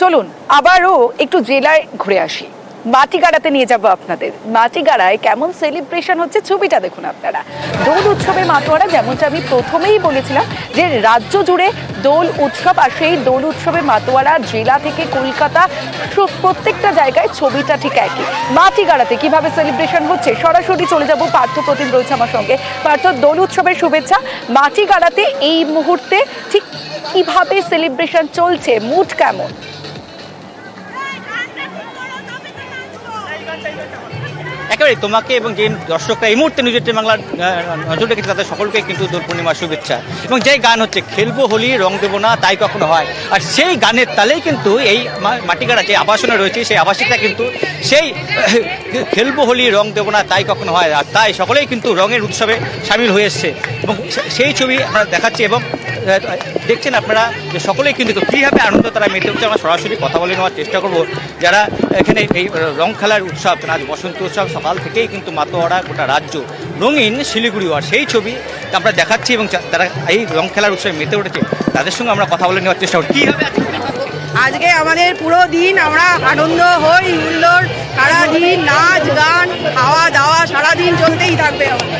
চলুন, আবারও একটু জেলায় ঘুরে আসি। মাটিগাড়াতে নিয়ে যাব আপনাদের। মাটিগাড়ায় কেমন সেলিব্রেশন হচ্ছে ছবিটা দেখুন আপনারা। দোল উৎসবের মাতোয়ারা, যেমনটা আমি প্রথমেই বলেছিলাম, যে রাজ্য জুড়ে দোল উৎসব আর সেই দোল উৎসবের মাতোয়ারা জেলা থেকে কলকাতা প্রত্যেকটা জায়গায় ছবিটা ঠিক একই। মাটিগাড়াতে কীভাবে সেলিব্রেশন হচ্ছে? সরাসরি চলে যাব পার্থ প্রতিম রয়েছে আমার সঙ্গে। পার্থ, দোল উৎসবের শুভেচ্ছা। মাটিগাড়াতে এই মুহূর্তে ঠিক কীভাবে সেলিব্রেশন চলছে? মুড কেমন? একেবারে তোমাকে এবং যে দর্শকরা এই মুহূর্তে নিজের বাংলার আহ, নজর রেখেছে তাদের সকলকে কিন্তু দোল পূর্ণিমার শুভেচ্ছা। এবং যেই গান হচ্ছে খেলব হোলি রং দেবো না তাই কখনো হয়। আর সেই গানের তালেই কিন্তু এই মা- মাটিগাড়া যে আবাসনে রয়েছে সেই আবাসিকটা কিন্তু সেই খেলব হোলি রং দেবো না তাই কখনো হয় আর তাই সকলেই কিন্তু রঙের উৎসবে সামিল হয়ে এসছে। এবং সেই ছবি আমরা দেখাচ্ছি এবং দেখছেন আপনারা যে সকলেই কিন্তু কীভাবে আনন্দ তারা মেতে উঠছে, আমরা সরাসরি কথা বলে নেওয়ার চেষ্টা করব। যারা এখানে এই রং খেলার উৎসব আজ বসন্ত উৎসব, সকাল থেকেই কিন্তু মাতোয়ারা গোটা রাজ্য রঙিন শিলিগুড়ি আর সেই ছবি আমরা দেখাচ্ছি এবং তারা এই রং খেলার উৎসবে মেতে উঠেছে, তাদের সঙ্গে আমরা কথা বলে নেওয়ার চেষ্টা করি কীভাবে আজকে আমাদের পুরো দিন আমরা আনন্দ হই হুল্লোড় সারাদিন নাচ, গান, খাওয়া দাওয়া সারাদিন চলতেই থাকবে আমাদের।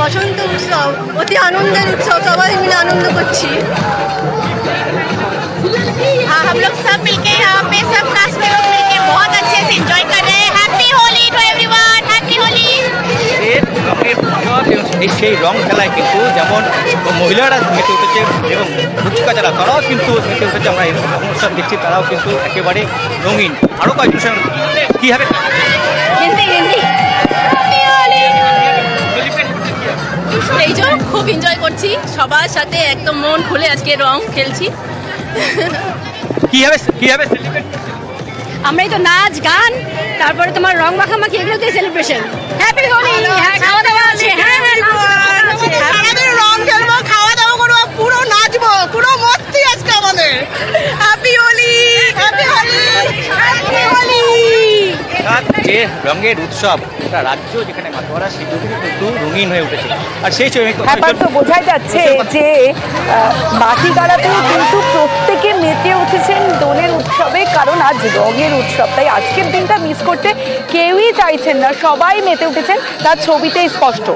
বসন্ত উৎসব অতি আনন্দের উৎসব সবাই মিলে আনন্দ করছি हाँ हम लोग सब मिलके यहाँ पे सब क्लास में लोग मिलके बहुत अच्छे से एंजॉय कर रहे हैं happy Holi to everyone happy Holi এর রঙের উৎসব এবং এই সেই রং খেলায় কিন্তু যেমন মহিলারা মেতে উঠেছে এবং ফুচকা যারা তারাও কিন্তু মেতে উঠেছে আমরা এই রং উৎসব দেখছি তারাও কিন্তু একেবারে রঙিন আরও কয়েকজন সঙ্গে কীভাবে এই যে খুব এনজয় করছি। সবার সাথে একদম মন খুলে আজকে রং খেলছি। কীভাবে কীভাবে আমরা এই তো নাচ গান তারপরে তোমার রং মাখামাখি এগুলো দিয়ে সেলিব্রেশন হ্যাপি হোলি হ্যাঁ খাওয়া দাওয়া আছে রঙের উৎসব গোটা রাজ্য যেখানে মাতোয়ারা সেগুলি কিন্তু রঙিন হয়ে উঠেছে। আর সেই ছবি ব্যাপার তো বোঝাই যাচ্ছে যে বাকি গাড়াতেও কিন্তু প্রত্যেকে মেতে উঠেছেন দোলের উৎসবে কারণ আজ রঙের উৎসব। তাই আজকের দিনটা মিস করতে কেউই চাইছেন না সবাই মেতে উঠেছেন তার ছবিতেই স্পষ্ট।